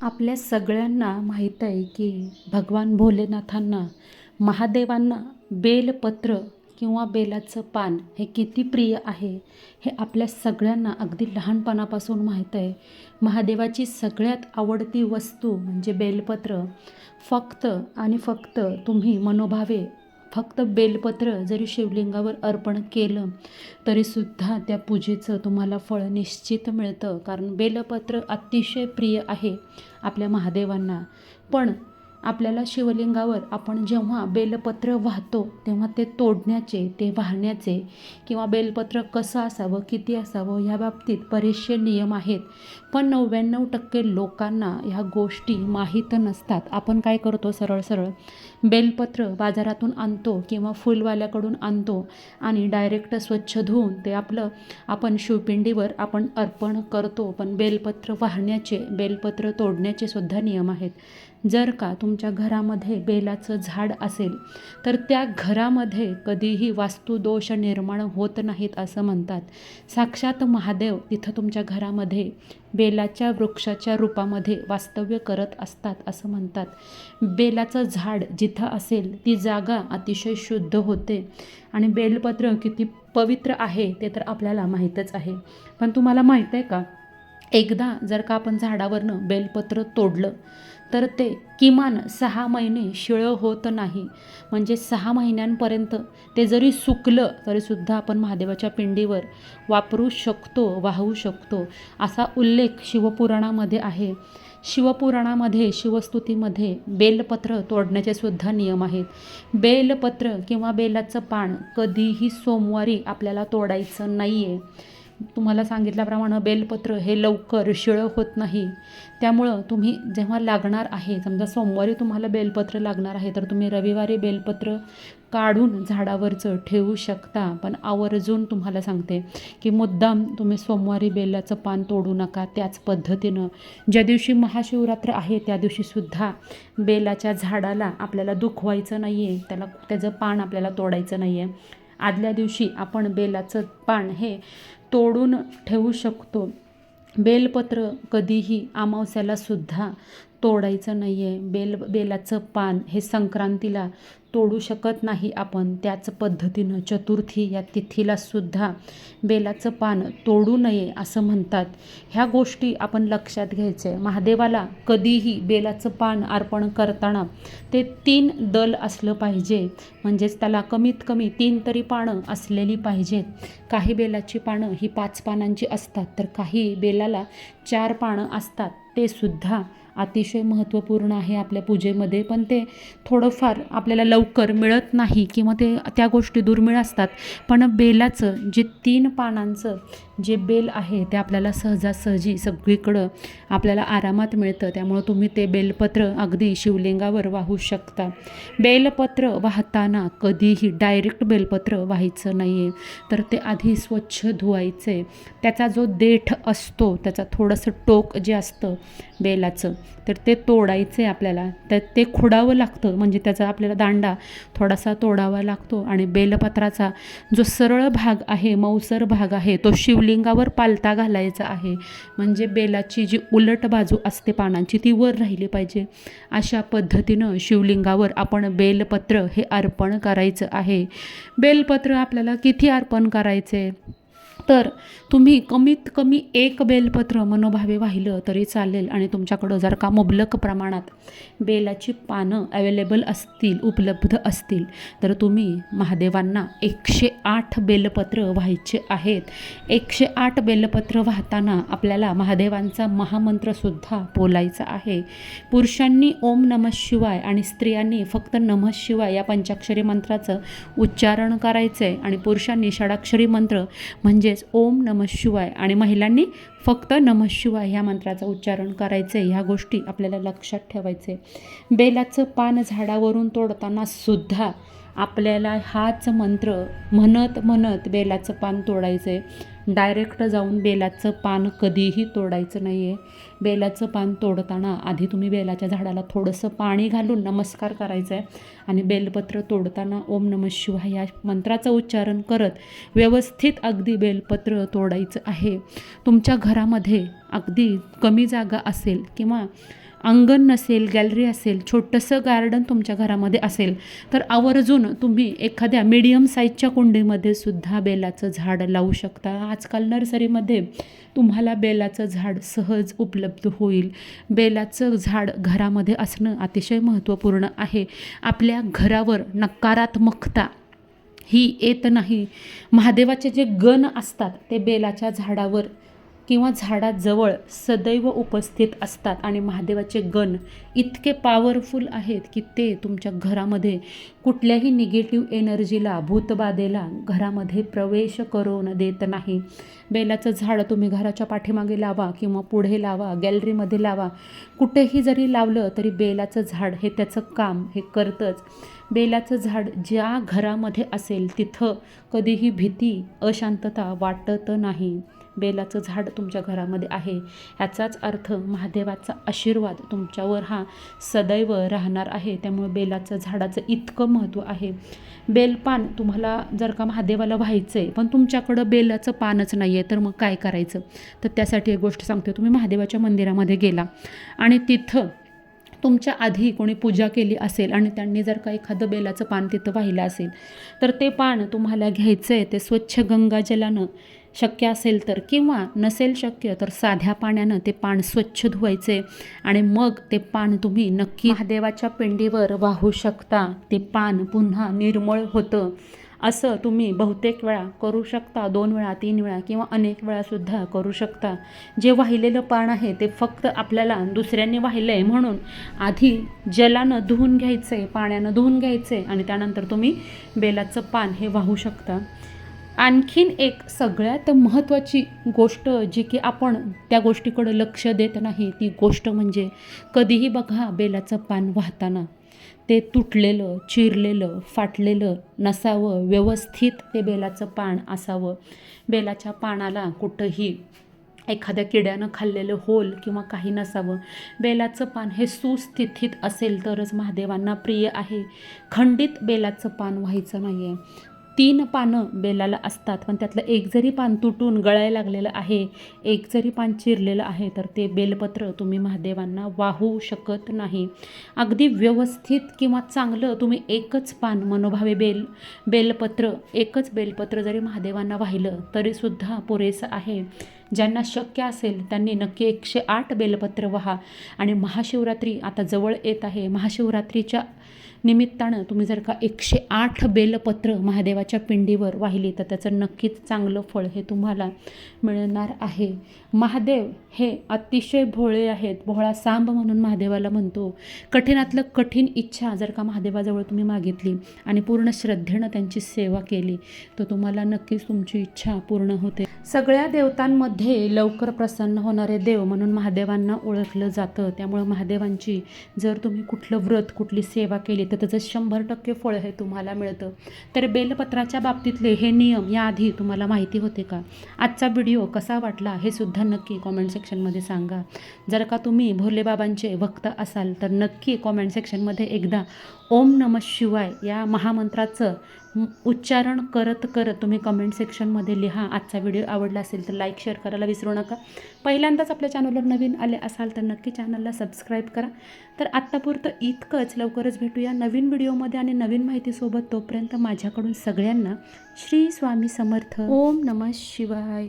आपल्या सगळ्यांना माहीत आहे की भगवान भोलेनाथांना महादेवांना बेलपत्र किंवा बेलाचं पान हे किती प्रिय आहे हे आपल्या सगळ्यांना अगदी लहानपणापासून माहीत आहे. महादेवाची सगळ्यात आवडती वस्तू म्हणजे बेलपत्र. फक्त आणि फक्त तुम्ही मनोभावे फक्त बेलपत्र जरी शिवलिंगावर अर्पण केलं तरीसुद्धा त्या पूजेचं तुम्हाला फळ निश्चित मिळतं. कारण बेलपत्र अतिशय प्रिय आहे आपल्या महादेवांना. पण आपल्याला शिवलिंगावर आपण जेव्हा बेलपत्र वाहतो तेव्हा ते तोडण्याचे ते वाहण्याचे किंवा बेलपत्र कसं असावं किती असावं ह्या बाबतीत बरेचसे नियम आहेत. पण नव्याण्णव टक्के लोकांना ह्या गोष्टी माहीत नसतात. आपण काय करतो सरळ सरळ? बेलपत्र बाजारातून आणतो किंवा फुलवाल्याकडून आणतो आणि डायरेक्ट स्वच्छ धुवून ते आपलं आपण शिवपिंडीवर आपण अर्पण करतो. पण बेलपत्र वाहण्याचे बेलपत्र तोडण्याचे सुद्धा नियम आहेत. जर का तुमच्या घरामध्ये बेलाचं झाड असेल तर त्या घरामध्ये कधीही वास्तुदोष निर्माण होत नाहीत असं म्हणतात. साक्षात महादेव तिथं तुमच्या घरामध्ये बेलाच्या वृक्षाच्या रूपामध्ये वास्तव्य करत असतात असं म्हणतात. बेलाचं झाड जिथं असेल ती जागा अतिशय शुद्ध होते. आणि बेलपत्र किती पवित्र आहे ते तर आपल्याला माहीतच आहे. पण तुम्हाला माहीत आहे का? एकदा जर का आपण झाडावरनं बेलपत्र तोडलं तर ते किमान सहा महिने शिळं होत नाही. म्हणजे सहा महिन्यांपर्यंत ते जरी सुकलं तरीसुद्धा आपण महादेवाच्या पिंडीवर वापरू शकतो वाहू शकतो असा उल्लेख शिवपुराणामध्ये आहे. शिवपुराणामध्ये शिवस्तुतीमध्ये बेलपत्र तोडण्याचे सुद्धा नियम आहेत. बेलपत्र किंवा बेलाचं पान कधीही सोमवारी आपल्याला तोडायचं नाही आहे तुम्हाला सांगितल्याप्रमाणे बेलपत्र हे लवकर शिळं होत नाही. त्यामुळं तुम्ही जेव्हा लागणार आहे समजा सोमवारी तुम्हाला बेलपत्र लागणार आहे तर तुम्ही रविवारी बेलपत्र काढून झाडावरचं ठेवू शकता. पण आवर्जून तुम्हाला सांगते की मुद्दाम तुम्ही सोमवारी बेलाचं पान तोडू नका त्याच पद्धतीनं. ज्या दिवशी महाशिवरात्र आहे त्या दिवशीसुद्धा बेलाच्या झाडाला आपल्याला दुखवायचं नाही आहे त्याला त्याचं पान आपल्याला तोडायचं नाही आहे आदल्या दिवशी आपण बेलाचं पान हे तोडून ठेवू शकतो. बेलपत्र कधीही अमावस्याला सुद्धा तोडायचं नाही आहे बेल बेलाचं पान हे संक्रांतीला तोडू शकत नाही आपण. त्याच पद्धतीनं चतुर्थी या तिथीला सुद्धा बेलाचं पान तोडू नये असं म्हणतात. ह्या गोष्टी आपण लक्षात घ्यायचं आहे महादेवाला कधीही बेलाचं पान अर्पण करताना ते तीन दल असलं पाहिजे. म्हणजेच त्याला कमीत कमी तीन तरी पानं असलेली पाहिजेत. काही बेलाची पानं ही पाच पानांची असतात तर काही बेलाला चार पानं असतात ते सुद्धा अतिशय महत्त्वपूर्ण आहे आपल्या पूजेमध्ये पण ते थोडंफार आपल्याला लवकर मिळत नाही किंवा ते त्या गोष्टी दुर्मिळ असतात. पण बेलाचं जे तीन पानांचं जे बेल आहे ते आपल्याला सहजासहजी सगळीकडं आपल्याला आरामात मिळतं. त्यामुळं तुम्ही ते बेलपत्र अगदी शिवलिंगावर वाहू शकता. बेलपत्र वाहताना कधीही डायरेक्ट बेलपत्र व्हायचं नाही आहे तर ते आधी स्वच्छ धुवायचे. त्याचा जो देठ असतो त्याचा थोडंसं टोक जे असतं बेलाचं तर ते तोडायचं आहे आपल्याला. तर ते खुडावं लागतं म्हणजे त्याचा आपल्याला दांडा थोडासा तोडावा लागतो. आणि बेलपत्राचा जो सरळ भाग आहे मौसर भाग आहे तो शिवलिंगावर पालता घालायचा आहे. म्हणजे बेलाची जी उलट बाजू असते पानांची ती वर राहिली पाहिजे. अशा पद्धतीनं शिवलिंगावर आपण बेलपत्र हे अर्पण करायचं आहे. बेलपत्र आपल्याला किती अर्पण करायचे तर तुम्ही कमीत कमी एक बेलपत्र मनोभावे वाहिलं तरी चालेल आणि तुमच्याकडं जर का मुबलक प्रमाणात बेलाची पानं अवेलेबल असतील उपलब्ध असतील तर तुम्ही महादेवांना एकशे आठ बेलपत्र व्हायचे आहेत. एकशे आठ बेलपत्र वाहताना आपल्याला महादेवांचा महामंत्रसुद्धा बोलायचा आहे. पुरुषांनी ओम नमः शिवाय आणि स्त्रियांनी फक्त नमः शिवाय या पंचाक्षरी मंत्राचं उच्चारण करायचं आहे आणि पुरुषांनी षडाक्षरी मंत्र म्हणजे म्हणजेच ओम नम शिवाय आणि महिलांनी फक्त नम शिवाय ह्या मंत्राचं उच्चारण करायचं ह्या गोष्टी आपल्याला लक्षात ठेवायचे बेलाचं पान झाडावरून तोडताना सुद्धा आपल्याला हाच मंत्र म्हणत म्हणत बेलाचं पान तोडायचं आहे डायरेक्ट जाऊन बेलाचं पान कधीही तोडायचं नाही आहे बेलाचं पान तोडताना आधी तुम्ही बेलाच्या झाडाला थोडंसं पाणी घालून नमस्कार करायचं आहे आणि बेलपत्र तोडताना ओम नम शिवाय या मंत्राचं उच्चारण करत व्यवस्थित अगदी बेलपत्र तोडायचं आहे. तुमच्या घरामध्ये अगदी कमी जागा असेल किंवा अंगण नसेल गॅलरी असेल छोटंसं गार्डन तुमच्या घरामध्ये असेल तर आवर्जून तुम्ही एखाद्या मीडियम साईजच्या कुंडीमध्ये सुद्धा बेलाचं झाड लावू शकता. आजकाल नर्सरीमध्ये तुम्हाला बेलाचं झाड सहज उपलब्ध होईल. बेलाचं झाड घरामध्ये असणं अतिशय महत्त्वपूर्ण आहे. आपल्या घरावर नकारात्मकता ही येत नाही. महादेवाचे जे गण असतात ते बेलाच्या झाडावर किंवा झाडाजवळ सदैव उपस्थित असतात. आणि महादेवाचे गण इतके पॉवरफुल आहेत की ते तुमच्या घरामध्ये कुठल्याही निगेटिव्ह एनर्जीला भूतबाधेला घरामध्ये प्रवेश करून देत नाही. बेलाचं झाड तुम्ही घराच्या पाठीमागे लावा किंवा पुढे लावा गॅलरीमध्ये लावा. कुठेही जरी लावलं तरी बेलाचं झाड हे त्याचं काम हे करतंच. बेलाचं झाड ज्या घरामध्ये असेल तिथं कधीही भीती अशांतता वाटत नाही. बेलाचं झाड तुमच्या घरामध्ये आहे. ह्याचाच अर्थ महादेवाचा आशीर्वाद तुमच्यावर हा सदैव राहणार आहे. त्यामुळे बेलाचं झाडाचं इतकं महत्त्व आहे. बेलपान तुम्हाला जर का महादेवाला व्हायचं आहे पण तुमच्याकडं बेलाचं पानच नाही आहे तर मग काय करायचं? तर त्यासाठी एक गोष्ट सांगते. तुम्ही महादेवाच्या मंदिरामध्ये गेला आणि तिथं तुमच्या आधी कोणी पूजा केली असेल आणि त्यांनी जर का एखादं बेलाचं पान तिथं वाहिलं असेल तर ते पान तुम्हाला घ्यायचं आहे ते स्वच्छ गंगाजलानं शक्य असेल तर किंवा नसेल शक्य तर साध्या पाण्यानं ते पान स्वच्छ धुवायचे आणि मग ते पान तुम्ही नक्की महादेवाच्या पिंडीवर वाहू शकता. ते पान पुन्हा निर्मळ होतं. असं तुम्ही बहुतेक वेळा करू शकता. दोन वेळा तीन वेळा किंवा अनेक वेळासुद्धा करू शकता. जे वाहिलेलं पान आहे ते फक्त आपल्याला दुसऱ्यांनी वाहिलं आहे म्हणून आधी जलानं धुवून घ्यायचं आहे पाण्यानं धुवून घ्यायचं आहे आणि त्यानंतर तुम्ही बेलाचं पान हे वाहू शकता. आणखीन एक सगळ्यात महत्त्वाची गोष्ट जी की आपण त्या गोष्टीकडं लक्ष देत नाही ती गोष्ट म्हणजे कधीही बघा बेलाचं पान वाहताना. ते तुटलेलं चिरलेलं फाटलेलं नसावं व्यवस्थित ते बेलाचं पान असावं. बेलाच्या पानाला कुठंही एखाद्या किड्यानं खाल्लेलं होल किंवा काही नसावं. बेलाचं पान हे सुस्थितीत असेल तरच महादेवांना प्रिय आहे. खंडित बेलाचं पान व्हायचं नाही आहे तीन पानं बेलाला असतात पण त्यातलं एक जरी पान तुटून गळायला लागलेलं आहे एक जरी पान चिरलेलं आहे तर ते बेलपत्र तुम्ही महादेवांना वाहू शकत नाही. अगदी व्यवस्थित किंवा चांगलं तुम्ही एकच पान मनोभावे बेल बेलपत्र एकच बेलपत्र जरी महादेवांना वाहिलं तरीसुद्धा पुरेसं आहे. ज्यांना शक्य असेल त्यांनी नक्की एकशे आठ बेलपत्र व्हा. आणि महाशिवरात्री आता जवळ येत आहे. महाशिवरात्रीच्या निमित्तानं तुम्ही जर का एकशे आठ बेलपत्र महादेवाच्या पिंडीवर वाहिली तर त्याचं नक्कीच चांगलं फळ हे तुम्हाला मिळणार आहे. महादेव हे अतिशय भोळे आहेत. भोळा सांब म्हणून महादेवाला म्हणतो. कठीणातलं कठीण इच्छा जर का महादेवाजवळ तुम्ही मागितली आणि पूर्ण श्रद्धेनं त्यांची सेवा केली तर तुम्हाला नक्कीच तुमची इच्छा पूर्ण होते. सगळ्या देवतांमध्ये लवकर प्रसन्न होणारे देव म्हणून महादेवांना ओळखलं जातं. त्यामुळं महादेवांची जर तुम्ही कुठलं व्रत कुठली सेवा केली तर त्याचं शंभर टक्के फळ हे तुम्हाला मिळतं. तर बेलपत्राच्या बाबतीतले हे नियम याआधी तुम्हाला माहिती होते का? आजचा व्हिडिओ कसा वाटला हे सुद्धा नक्की कॉमेंट सेक्शनमध्ये सांगा. जर का तुम्ही भोलेबाबांचे भक्त असाल तर नक्की कॉमेंट सेक्शनमध्ये एकदा ओम नम शिवाय या महामंत्राचं उच्चारण करत करत तुम्ही कमेंट सेक्शनमध्ये लिहा. आजचा व्हिडिओ आवडला असेल तर लाईक शेअर करायला विसरू नका. पहिल्यांदाच आपल्या चॅनलवर नवीन आले असाल तर नक्की चॅनलला सबस्क्राईब करा. तर आत्तापुरतं इतकंच. लवकरच भेटूया नवीन व्हिडिओमध्ये आणि नवीन माहितीसोबत तोपर्यंत माझ्याकडून सगळ्यांना श्री स्वामी समर्थ. ओम नम शिवाय.